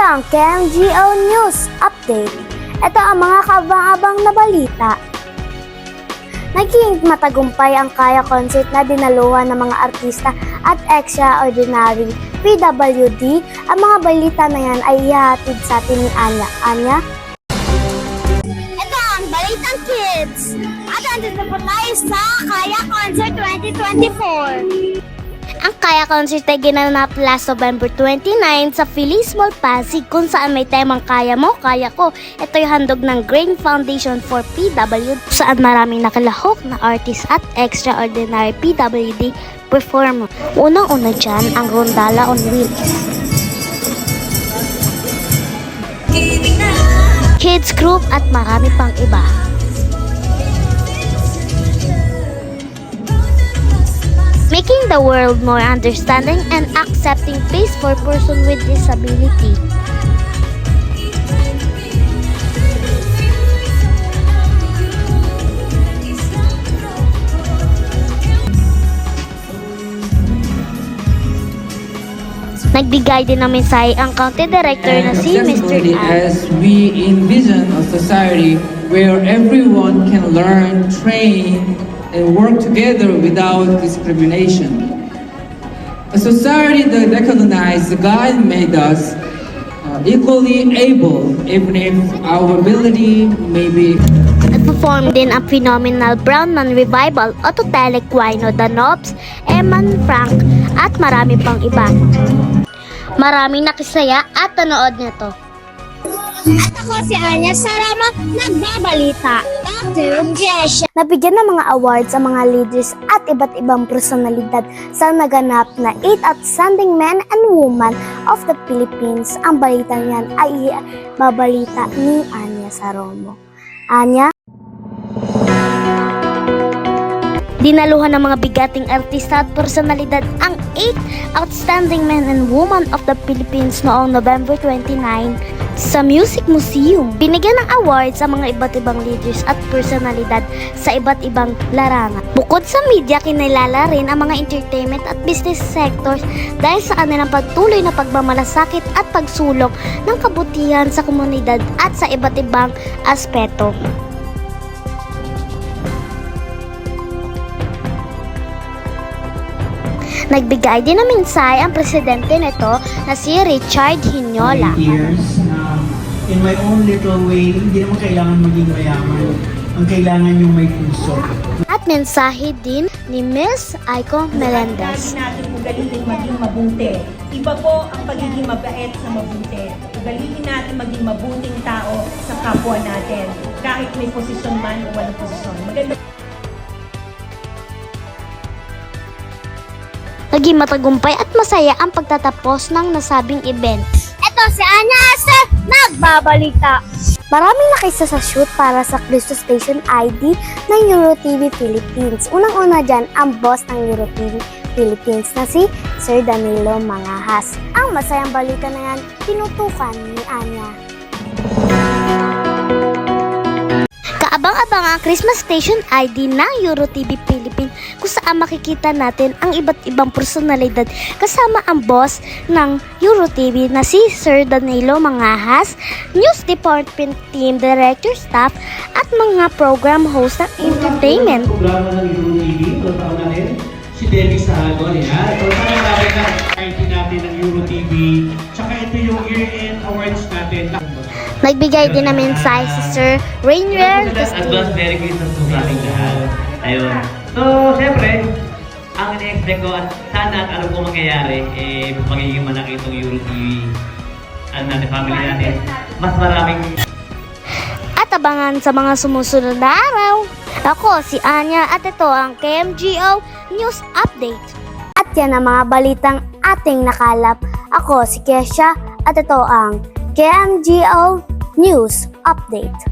Ito ang KMGO News Update. Ito ang mga kabang-abang na balita. Naging matagumpay ang Kaya Concert na dinaluhan ng mga artista at extraordinary PWD. Ang mga balita na yan ay ihahatid sa atin ni Anya. Anya? Ito ang Balitang Kids! At andito po tayo sa Kaya Concert 2024. Ang Kaya Concert ay ginanap last November 29 sa Feliz Mall Pasig kung saan may temang Kaya Mo, Kaya Ko. Ito yung handog ng Grain Foundation for PW saan maraming nakalahok na artist at extraordinary PWD performer. Unang-una dyan ang Rondala on Wheels. Kids Group at marami pang iba. Making the world more understanding and accepting place for person with disability. Nagbigay din ng mensahe ang county director na and si Mr. Al. as we envision a society where everyone can learn, train, and work together without discrimination. A society that recognizes God made us uh, equally able, even if our ability may be Nag-perform din ang phenomenal Brown Man Revival, Autotelic Wino, The Knobs, Eman Frank, at marami pang iba. Maraming nakisaya at nanood nito. At ako si Anya Sarama, nagbabalita. Dr. Jesha. Nabigyan ng mga awards ang mga leaders at iba't ibang personalidad sa naganap na 8 Outstanding Men and Women of the Philippines. Ang balita niyan ay babalita ni Anya Saromo. Anya? Dinaluhan ng mga bigating artista at personalidad ang 8 Outstanding Men and Women of the Philippines noong November 29 sa Music Museum. Binigyan ng awards ang mga iba't ibang leaders at personalidad sa iba't ibang larangan. Bukod sa media, kinilala rin ang mga entertainment at business sectors dahil sa kanilang pagtuloy na pagmamalasakit at pagsulong ng kabutihan sa komunidad at sa iba't ibang aspeto. Nagbigay din ng mensahe ang presidente nito na si Richard Hinola. years na in my own little way, hindi naman kailangan maging mayaman. Ang kailangan yung may puso. At mensahe din ni Miss Aiko Melendez. Natin ugaliin maging mabuti. Iba po ang pagiging mabait sa mabuti. Ugaliin natin maging mabuting tao sa kapwa natin. Kahit may posisyon man o walang posisyon. Maganda Naging matagumpay at masaya ang pagtatapos ng nasabing event. Ito si Anya Aster, nagbabalita. Maraming nakisa sa shoot para sa Cristo Station ID ng EuroTV Philippines. Unang-una dyan ang boss ng EuroTV Philippines na si Sir Danilo Mangahas. Ang masayang balita na yan, tinutukan ni Anya. Kaabang-abang ang Christmas Station ID ng EuroTV Philippines kung saan makikita natin ang iba't ibang personalidad kasama ang boss ng EuroTV na si Sir Danilo Mangahas, News Department Team Director Staff at mga program host ng entertainment. programa ng Euro TV, taon natin, si Debbie Sahagon. Yan. IT natin ng Euro TV. Tsaka ito yung year-end awards natin. Nagbigay din ng mensahe si Sir Rainier Advance. Merry Christmas po sa ating lahat. Ayun. So, syempre, ang ina-expect ko at sana at alam ko mangyayari, eh, magiging malaki itong Euro TV, ano natin, family natin. Mas maraming at abangan sa mga sumusunod na araw. Ako si Anya at ito ang KMGO News Update. At yan ang mga balitang ating nakalap. Ako si Kesha at ito ang KMGO News Update.